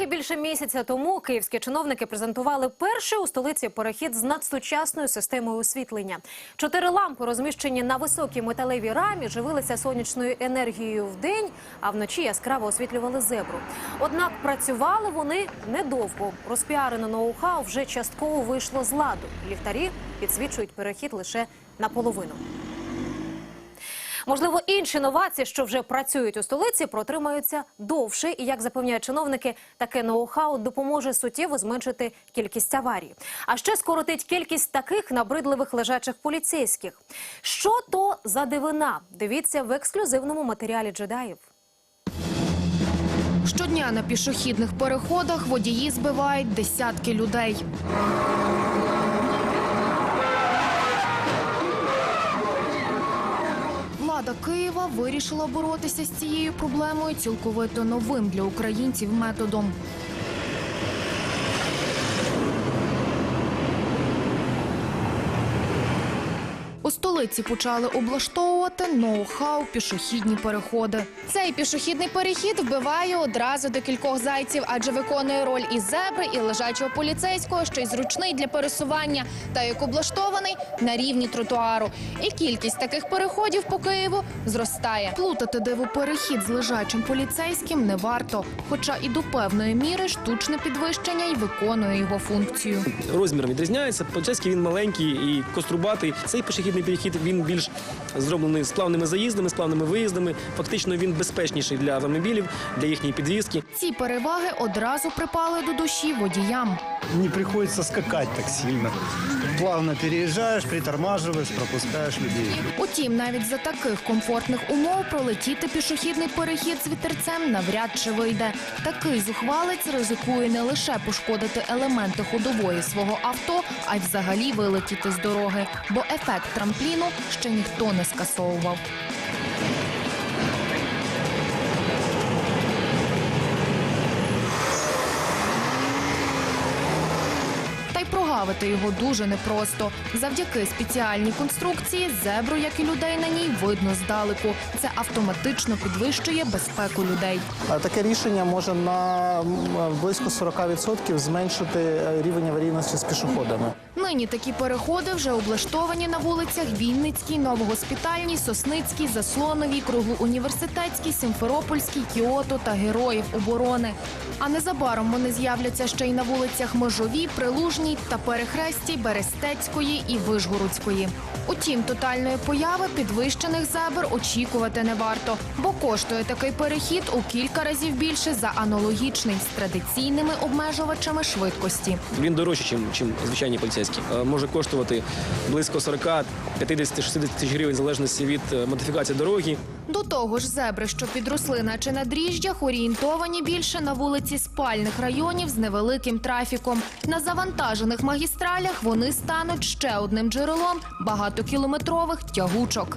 Трохи більше місяця тому київські чиновники презентували перший у столиці перехід з надсучасною системою освітлення. Чотири лампи, розміщені на високій металевій рамі, живилися сонячною енергією вдень, а вночі яскраво освітлювали зебру. Однак працювали вони недовго. Розпіарене ноу-хау вже частково вийшло з ладу. Ліхтарі підсвічують перехід лише наполовину. Можливо, інші новації, що вже працюють у столиці, протримаються довше. І як запевняють чиновники, таке ноу-хау допоможе суттєво зменшити кількість аварій. А ще скоротить кількість таких набридливих лежачих поліцейських. Що то за дивина? Дивіться в ексклюзивному матеріалі джедаїв. Щодня на пішохідних переходах водії збивають десятки людей. Влада Києва вирішила боротися з цією проблемою цілковито новим для українців методом. Столиці почали облаштовувати ноу-хау пішохідні переходи. Цей пішохідний перехід вбиває одразу до кількох зайців, адже виконує роль і зебри, і лежачого поліцейського, що й зручний для пересування, та як облаштований на рівні тротуару. І кількість таких переходів по Києву зростає. Плутати диву перехід з лежачим поліцейським не варто, хоча і до певної міри штучне підвищення й виконує його функцію. розмір відрізняється. Поліцейський він маленький і кострубатий. Цей пішохідний перехід він більш зроблений з плавними заїздами, з плавними виїздами. Фактично він безпечніший для автомобілів, для їхньої підвізки. Ці переваги одразу припали до душі водіям. Не приходится скакать так сильно. Плавно переезжаешь, притормаживаешь, пропускаешь людей. Утім, навіть за таких комфортних умов пролетіти пішохідний перехід з вітерцем навряд чи вийде. Такий зухвалець ризикує не лише пошкодити елементи ходової свого авто, а й взагалі вилетіти з дороги, бо ефект трампліну ще ніхто не скасовував. Прогавити його дуже непросто. Завдяки спеціальній конструкції зебру, як і людей на ній, видно здалеку. Це автоматично підвищує безпеку людей. Таке рішення може на близько 40% зменшити е, рівень аварійності з пішоходами. Нині такі переходи вже облаштовані на вулицях Вінницькій, Новогоспітальній, Сосницькій, Заслоновій, Круглоуніверситетській, Симферопольській, Кіото та Героїв оборони. А незабаром вони з'являться ще й на вулицях Межовій, Прилужній та Перехрестій, Берестецької і Вишгородської. Утім, тотальної появи підвищених зебр очікувати не варто, бо коштує такий перехід у кілька разів більше за аналогічний з традиційними обмежувачами швидкості. Він дорожчий, ніж чим звичайні поліцейські. Е, Може коштувати близько 40, 50, 60 тисяч гривень в залежності від е, модифікації дороги. До того ж, зебри, що підросли наче на дріжджах, орієнтовані більше на вулиці спальних районів з невеликим трафіком. На завантажених магістралях вони стануть ще одним джерелом багатокілометрових тягучок.